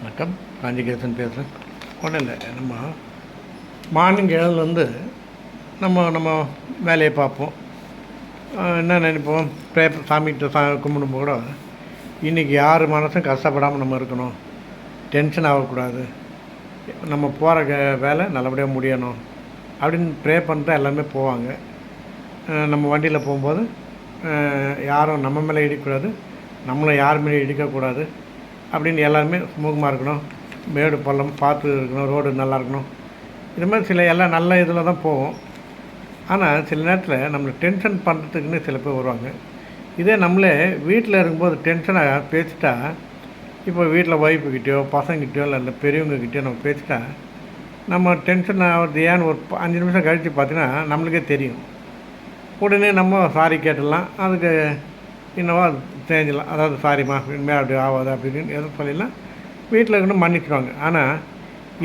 வணக்கம். காஞ்சிகேசன் பேசுகிறேன் ஒன்றும் இல்லை நம்ம மார்னிங் எழுந்து நம்ம நம்ம வேலையை பார்ப்போம். என்ன நினைப்போம்? பேப்பர் சாமிகிட்ட சா கும்பிடும் கூட இன்றைக்கி யார் மனசும் கஷ்டப்படாமல் நம்ம இருக்கணும். டென்ஷன் ஆகக்கூடாது. நம்ம போகிற க வேலை நல்லபடியாக முடியணும். அப்படின்னு ப்ரே பண்ணிட்டு எல்லாமே போவாங்க. நம்ம வண்டியில் போகும்போது யாரும் நம்ம மேலே இடிக்கக்கூடாது. நம்மளை யார் மேலே இடிக்கக்கூடாது. அப்படின்னு எல்லாருமே சுமூகமாக இருக்கணும். மேடு பள்ளம் பார்த்து இருக்கணும் ரோடு நல்லா இருக்கணும். இது மாதிரி சில எல்லாம் நல்ல இதில் தான் போவோம். ஆனால் சில நேரத்தில் நம்மளை டென்ஷன் பண்ணுறதுக்குன்னு சில பேர் வருவாங்க. இதே நம்மளே வீட்டில் இருக்கும்போது டென்ஷனாக பேசிட்டா இப்போ வீட்டில் ஒய்ஃபுக்கிட்டேயோ பசங்கிட்டேயோ இல்லை இல்லை பெரியவங்கக்கிட்டேயோ நம்ம பேசிட்டா நம்ம டென்ஷன் ஆகிறது ஏன்னு ஒரு அஞ்சு நிமிஷம் கழித்து பார்த்தீங்கன்னா நம்மளுக்கே தெரியும். உடனே நம்ம சாரி கேட்டுடலாம். அதுக்கு என்னவோ அது தேஞ்சிடலாம். அதாவது சாரிம்மா இனிமேல் அப்படி ஆகாது அப்படின்னு எதுவும் சொல்லிடலாம் வீட்டில் இருக்கணும் மன்னிச்சிடுவாங்க ஆனால்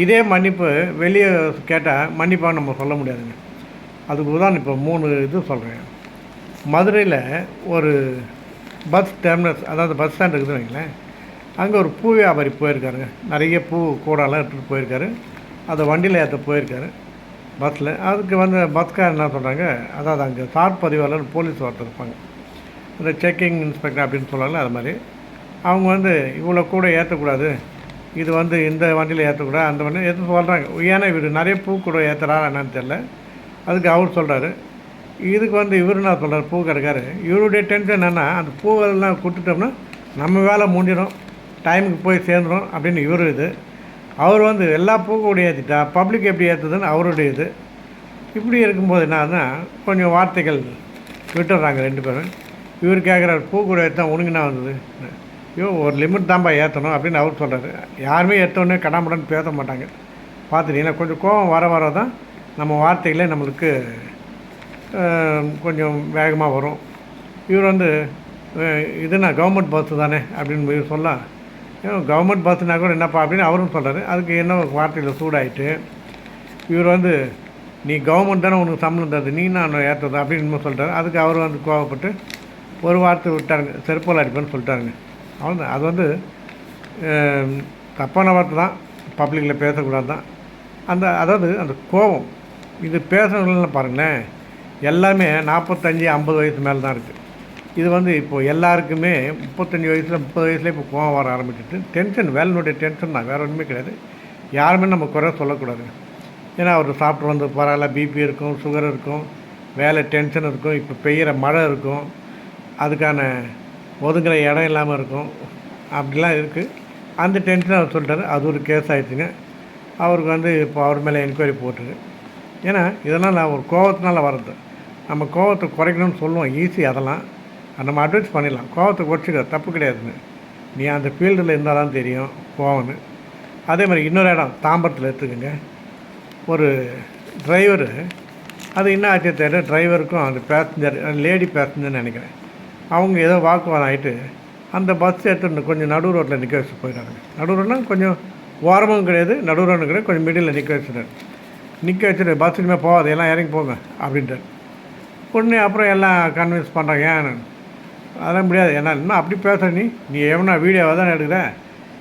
இதே மன்னிப்பு வெளியே கேட்டால் மன்னிப்பாக நம்ம சொல்ல முடியாதுங்க. அதுக்கு தான் இப்போ மூணு இது சொல்கிறேன் மதுரையில் ஒரு பஸ் டெர்மினஸ் அதாவது பஸ் ஸ்டாண்ட் இருக்குதுன்னு வைங்களேன். அங்கே ஒரு பூ வியாபாரி போயிருக்காருங்க. நிறைய பூ கூடலாம் எடுத்துகிட்டு போயிருக்காரு. அதை வண்டியில் ஏற்ற போயிருக்காரு பஸ்ஸில் அதுக்கு வந்து பஸ்கார் என்ன சொல்கிறாங்க அதாவது அங்கே சார் பதிவாளர் போலீஸ் ஒருத்தர் இருப்பாங்க. இந்த செக்கிங் இன்ஸ்பெக்டர் அப்படின்னு சொல்லுவாங்களே அது மாதிரி. அவங்க வந்து இவ்வளோ கூட ஏற்றக்கூடாது. இது வந்து இந்த வண்டியில் ஏற்றக்கூடாது. அந்த வண்டியில் ஏற்ற சொல்கிறாங்க ஏன்னா இவர் நிறைய பூ கூட ஏற்றுறா என்னன்னு தெரில அதுக்கு அவர் சொல்கிறாரு இதுக்கு வந்து இவர் என்ன சொல்கிறார் பூ கடைக்காரு இவருடைய டென்ஷன் என்னென்னா அந்த பூவெல்லாம் கொடுத்துட்டோம்னா நம்ம வேலை முடிஞ்சிடும். டைமுக்கு போய் சேர்ந்துடும் அப்படின்னு இவர் இது. அவர் வந்து எல்லா பூக்கும் கூட ஏற்றிட்டா பப்ளிக் எப்படி ஏற்றுதுன்னு அவருடைய இது. இப்படி இருக்கும்போது என்னன்னா கொஞ்சம் வார்த்தைகள் விட்டுடுறாங்க ரெண்டு பேரும். இவர் கேட்குறாரு பூ கூட ஏற்றா ஒழுங்குனா வந்தது? ஐயோ ஒரு லிமிட் தான்ப்பா ஏற்றணும் அப்படின்னு அவர் சொல்கிறாரு யாருமே ஏற்றோடனே கடாமடான்னு பேச மாட்டாங்க. பார்த்துட்டீங்கன்னா கொஞ்சம் கோபம் வர வர தான் நம்ம வார்த்தைகளே நம்மளுக்கு கொஞ்சம் வேகமாக வரும். இவர் வந்து இதுனா கவர்மெண்ட் பஸ்ஸு தானே அப்படின்னு இவர் சொல்ல கவர்மெண்ட் பஸ்ஸுனா கூட என்னப்பா அப்படின்னு அவரும் சொல்கிறாரு அதுக்கு என்ன வார்த்தையில் சூடாயிட்டு இவர் வந்து நீ கவர்மெண்ட் தானே உனக்கு சம்பளம் தருது நீ நான் ஏற்றுறது அப்படின்னு சொல்கிறார் அதுக்கு அவர் வந்து கோவப்பட்டு ஒரு வார்த்தை விட்டாருங்க செருப்பால் அடிப்பேன்னு சொல்லிட்டாருங்க. அவ்வளோதான் அது வந்து தப்பான வார்த்தை தான். பப்ளிக்கில் பேசக்கூடாது தான் அந்த அதாவது அந்த கோபம் இது பேசுறவங்கள பாருங்களேன் எல்லாமே நாற்பத்தஞ்சு ஐம்பது வயசு மேலே தான் இருக்குது இது வந்து இப்போது எல்லாருக்குமே முப்பத்தஞ்சு வயசில் முப்பது வயசுல இப்போ கோவம் வர ஆரம்பிச்சிட்டு டென்ஷன் வேலையினுடைய டென்ஷன் தான். வேறு ஒன்றுமே கிடையாது. யாருமே நம்ம குறை சொல்லக்கூடாது ஏன்னா அவர் சாப்பிட்டு வந்து பரவாயில்ல பிபி இருக்கும் சுகர் இருக்கும் வேலை டென்ஷன் இருக்கும் இப்போ பெய்கிற மழை இருக்கும். அதுக்கான ஒதுங்குற இடம் இல்லாமல் இருக்கும். அப்படிலாம் இருக்குது அந்த டென்ஷன் அவர் சொல்லிட்டாரு. அது ஒரு கேஸ் ஆயிடுச்சுங்க. அவருக்கு வந்து இப்போ அவர் மேலே என்கொயரி போட்டுரு ஏன்னா இதெல்லாம் நான் ஒரு கோவத்தினால வர்றது. நம்ம கோவத்தை குறைக்கணும்னு சொல்லுவோம். ஈஸி அதெல்லாம். நம்ம அட்வைஸ் பண்ணிடலாம். கோவத்தை குறைச்சிக்க தப்பு கிடையாதுன்னு நீ அந்த ஃபீல்டில் இருந்தால் தான் தெரியும். கோவம்னு. அதே மாதிரி இன்னொரு இடம் தாம்பரத்தில் எடுத்துக்கோங்க. ஒரு டிரைவரு அது என்ன ஆச்சு தெரியல டிரைவருக்கும் அந்த பேசஞ்சர் லேடி பேசஞ்சர்னு நினைக்கிறேன். அவங்க ஏதோ வாக்குவாதம் ஆகிட்டு அந்த பஸ் எடுத்துட்டு கொஞ்சம் நடு ரோட்டில் நிற்க வச்சு போயிட்டாங்க. நடு ரோட்னா கொஞ்சம் ஓரமும் கிடையாது நடு கிடையாது கொஞ்சம் மிடில் நிற்க வச்சுட்டார். நிற்க வச்சுட்டு பஸ் இனிமேல் போகாது எல்லாம் இறங்கி போங்க அப்படின்ட்டார். உடனே அப்புறம் எல்லாம் கன்வின்ஸ் பண்ணுறாங்க ஏன்? அதெல்லாம் முடியாது. ஏன்னா இன்னும் அப்படி பேசுகிற நீ? நீ எவனா வீடியோவை தான் எடுக்கிற?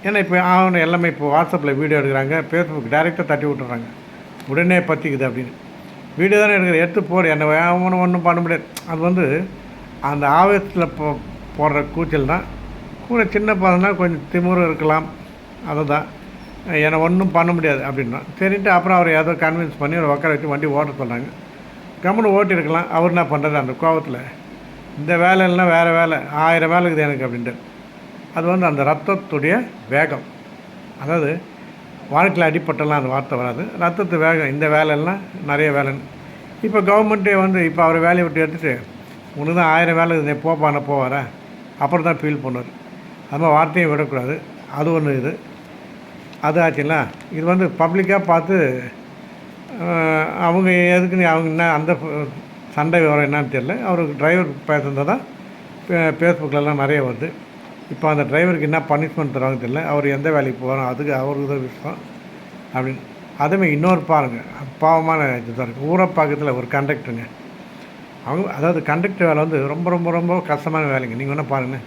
ஏன்னா இப்போ அவனு எல்லாமே இப்போ வாட்ஸ்அப்பில் வீடியோ எடுக்கிறாங்க ஃபேஸ்புக் டைரெக்டாக தட்டி விட்டுறாங்க. உடனே பற்றிக்குது அப்படின்னு. வீடியோ தானே எடுக்கிற எடுத்து போடு என்ன அவனை ஒன்றும் பண்ண முடியாது. அது வந்து அந்த ஆவேசத்தில் போ போடுற கூச்சல் தான் கூட சின்ன பசங்கன்னா கொஞ்சம் திமுறை இருக்கலாம் அதை தான் என்னை ஒன்றும் பண்ண முடியாது அப்படின்னா. சரின்ட்டு அப்புறம் அவர் ஏதோ கன்வின்ஸ் பண்ணி ஒரு உட்கார வச்சு வண்டி ஓட்ட சொன்னாங்க கம்முன்னு ஓட்டியிருக்கலாம் அவர் என்ன பண்ணுறது அந்த கோபத்தில் இந்த வேலை இல்லைன்னா வேறு வேலை. ஆயிரம் வேலை இருக்குது எனக்கு அப்படின்ட்டு. அது வந்து அந்த ரத்தத்துடைய வேகம். அதாவது வாழ்க்கையில் அடிப்பட்டெல்லாம் அந்த வார்த்தை வராது. ரத்தத்து வேகம் இந்த வேலைலாம் நிறைய வேலைன்னு. இப்போ கவர்மெண்ட்டே வந்து இப்போ அவர் வேலையை விட்டு எடுத்துகிட்டு உனக்கு தான் ஆயிரம் வேலை இருக்குது நீ போப்பா நான் போவாரேன் அப்புறம் தான் ஃபீல் பண்ணுவார் அது மாதிரி வார்த்தையும் விடக்கூடாது. அது ஒன்று இது. அது ஆச்சுங்களா? இது வந்து பப்ளிக்காக பார்த்து அவங்க எதுக்குன்னு அவங்க என்ன அந்த சண்டை விவரம் என்னன்னு தெரியல. அவருக்கு டிரைவர் பேசுனது தான் ஃபேஸ்புக்கிலலாம் நிறைய வருது. இப்போ அந்த டிரைவருக்கு என்ன பனிஷ்மெண்ட் தருவாங்க தெரியல. அவர் எந்த வேலைக்கு போகிறோம் அதுக்கு அவருக்கு தான் விஷயம் அப்படின்னு. அதுமாதிரி இன்னொரு பாருங்கள் பாவமான இதுதான் இருக்குது ஊரப்பாக்கத்தில் ஒரு கண்டக்டருங்க அவங்க அதாவது கண்டக்டர் வேலை வந்து ரொம்ப ரொம்ப ரொம்ப கஷ்டமான வேலைங்க. நீங்கள் வேணால் பாருங்கள்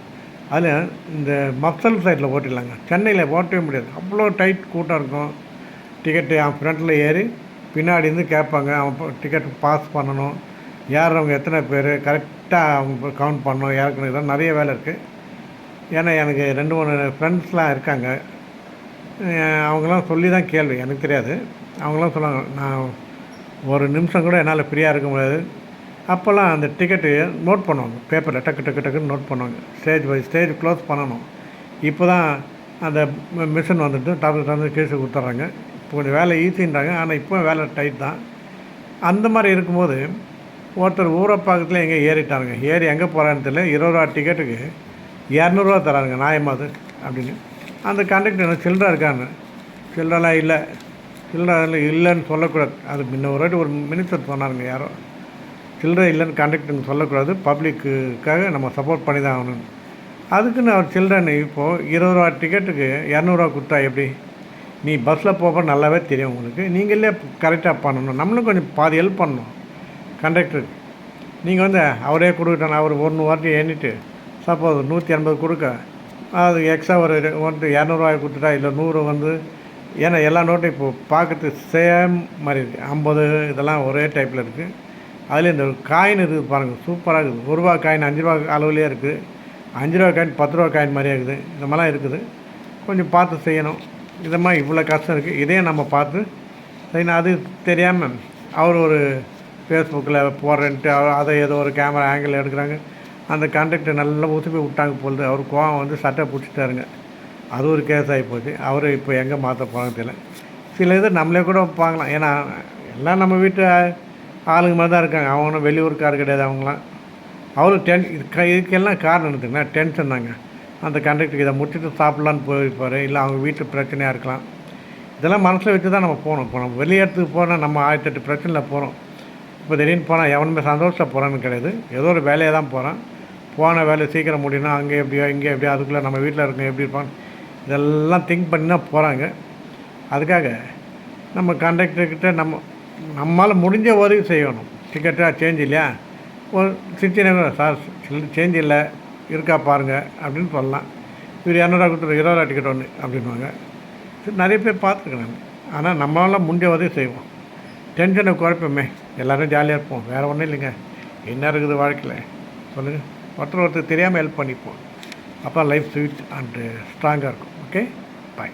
அதில் இந்த மஃசல் சைடில் ஓட்டிடலாங்க. சென்னையில் ஓட்டவே முடியாது. அவ்வளோ டைட் கூட்டம் இருக்கும். டிக்கெட்டு அவன் ஃப்ரண்ட்டில் ஏறி பின்னாடி இருந்து கேட்பாங்க. அவன் டிக்கெட் பாஸ் பண்ணணும். ஏறுறவங்க எத்தனை பேர்? கரெக்டாக அவங்க கவுண்ட் பண்ணணும். ஏற்கனவே இதெல்லாம் நிறைய வேலை இருக்குது ஏன்னா எனக்கு ரெண்டு மூணு ஃப்ரெண்ட்ஸ்லாம் இருக்காங்க. அவங்களாம் சொல்லி தான் கேள்வி. எனக்கு தெரியாது. அவங்களாம் சொல்லுவாங்க நான் ஒரு நிமிஷம் கூட என்னால் ஃப்ரீயாக இருக்க முடியாது. அப்போல்லாம் அந்த டிக்கெட்டு நோட் பண்ணுவாங்க. பேப்பரில் டக்கு டக்கு டக்குன்னு நோட் பண்ணுவாங்க. ஸ்டேஜ் பை ஸ்டேஜ் க்ளோஸ் பண்ணணும். இப்போ தான் அந்த மிஷின் வந்துட்டு டாக்டர் வந்து கேஸு கொடுத்துட்றாங்க. இப்போ கொஞ்சம் வேலை ஈஸின்றாங்க ஆனால் இப்போ வேலை டைட் தான். அந்த மாதிரி இருக்கும்போது ஒருத்தர் ஊரை பக்கத்தில் எங்கே ஏறிட்டாருங்க. ஏறி எங்கே போகிறான்னு தெரியல. இருபது ரூபா டிக்கெட்டுக்கு இரநூறுவா தராங்க நியாயமாது அப்படின்னு. அந்த கண்டக்டர் சில்லறை இருக்கான்னு சில்லறலாம் இல்லை. சில்லறை இல்லைன்னு சொல்லக்கூடாது. அது முன்ன ஒரு வாட்டி ஒரு மினிஸ்டர் சொன்னாருங்க யாரோ. சில்லறை இல்லைன்னு கண்டக்டருங்க சொல்லக்கூடாது. பப்ளிக்குக்காக நம்ம சப்போர்ட் பண்ணி தான் ஆகணும் அதுக்குன்னு அவர் சில்ட்ரன் இப்போது இருபது ரூபா டிக்கெட்டுக்கு இரநூறுவா கொடுத்தா எப்படி? நீ பஸ்ஸில் போக நல்லாவே தெரியும் உங்களுக்கு. நீங்களே கரெக்டாக பண்ணணும். நம்மளும் கொஞ்சம் பாதி ஹெல்ப் பண்ணணும். கண்டக்டருக்கு நீங்கள் வந்து அவரே கொடுக்கிட்டாங்க அவர் ஒன்று வாட்டி எண்ணிட்டு சப்போஸ் நூற்றி எண்பது கொடுக்க. அது எக்ஸ்ட்ரா ஒரு வந்துட்டு இரநூறுவாய் கொடுத்துட்டா இல்லை நூறு வந்து ஏன்னா எல்லா நோட்டும் இப்போது பார்க்கறதுக்கு சேம் மாதிரி இருக்குது ஐம்பது இதெல்லாம் ஒரே டைப்பில் இருக்குது அதில் இந்த காயின் இருக்குது பாருங்கள் சூப்பராக இருக்குது. ஒரு ரூபா காயின் அஞ்சு ரூபா அளவுலேயே இருக்குது. அஞ்சு ரூபா காயின் பத்து ரூபா காயின் மாதிரியே இருக்குது. இந்த மாதிரிலாம் இருக்குது. கொஞ்சம் பார்த்து செய்யணும். இதை மாதிரி இவ்வளோ கஷ்டம் இருக்குது இதே நம்ம பார்த்து செய்யணும். அது தெரியாமல் அவர் ஒரு ஃபேஸ்புக்கில் போடுறேன்ட்டு அவர் அதை ஏதோ ஒரு கேமரா ஆங்கிள் எடுக்கிறாங்க. அந்த கண்டக்டர் நல்லா உசுப்பி விட்டாங்க பொழுது அவர் கோவம் வந்து சட்டை பிடிச்சிட்டாருங்க. அது ஒரு கேஸ் ஆகி போச்சு. அவர் இப்போ எங்கே மாற்ற போகிறாங்க தெரியல. சில இது நம்மளே கூட பார்க்கலாம். ஏன்னா எல்லாம் நம்ம வீட்டு ஆளுங்க மாதிரி தான் இருக்காங்க. அவனும் வெளியூருக்கார் கிடையாது அவங்களாம். அவரும் டென் இதுக்கெல்லாம் காரணம் இருக்குதுன்னா டென்ஷன் தாங்க. அந்த கண்டக்டருக்கு இதை முடிச்சுட்டு சாப்பிட்லான்னு போயிருப்பார். இல்லை அவங்க வீட்டு பிரச்சனையாக இருக்கலாம். இதெல்லாம் மனசில் வச்சு தான் நம்ம போகணும். இப்போ நம்ம வெளியேறதுக்கு போனால் நம்ம ஆயிரத்தெட்டு பிரச்சனையில் போகிறோம் இப்போ திடீர்னு போனால் எவனுமே சந்தோஷம் போகிறான்னு கிடையாது. ஏதோ ஒரு வேலையை தான் போகிறான் போன வேலை சீக்கிரம் முடியணும் அங்கே எப்படியோ இங்கே எப்படியோ அதுக்குள்ளே நம்ம வீட்டில் இருக்கோம் எப்படி இருப்பான் இதெல்லாம் திங்க் பண்ணி தான் போகிறாங்க அதுக்காக நம்ம கண்டக்டர்கிட்ட நம்ம நம்மளால் முடிஞ்ச உதவி செய்யணும். டிக்கெட்டாக சேஞ்ச் இல்லையா? ஒரு சின்ன சார் சேஞ்ச் இல்லை இருக்கா பாருங்கள் அப்படின்னு சொல்லலாம். இவர் இரநூறுவா கொடுத்துரு இருபது ரூபா டிக்கெட் ஒன்று அப்படின்வாங்க சரி, நிறைய பேர் பார்த்துருக்கேன் நான். ஆனால் நம்மளால் முடிஞ்ச உதவி செய்வோம். டென்ஷனை குறைப்போமே. எல்லோரும் ஜாலியாக இருப்போம். வேறு ஒன்றும் இல்லைங்க. என்ன இருக்குது வாழ்க்கையில்? சொல்லுங்கள் ஒருத்தர் ஒருத்தர் தெரியாமல் ஹெல்ப் பண்ணிப்போம். அப்போ லைஃப் ஸ்வீட் அண்டு ஸ்ட்ராங்காக இருக்கும். ஓகே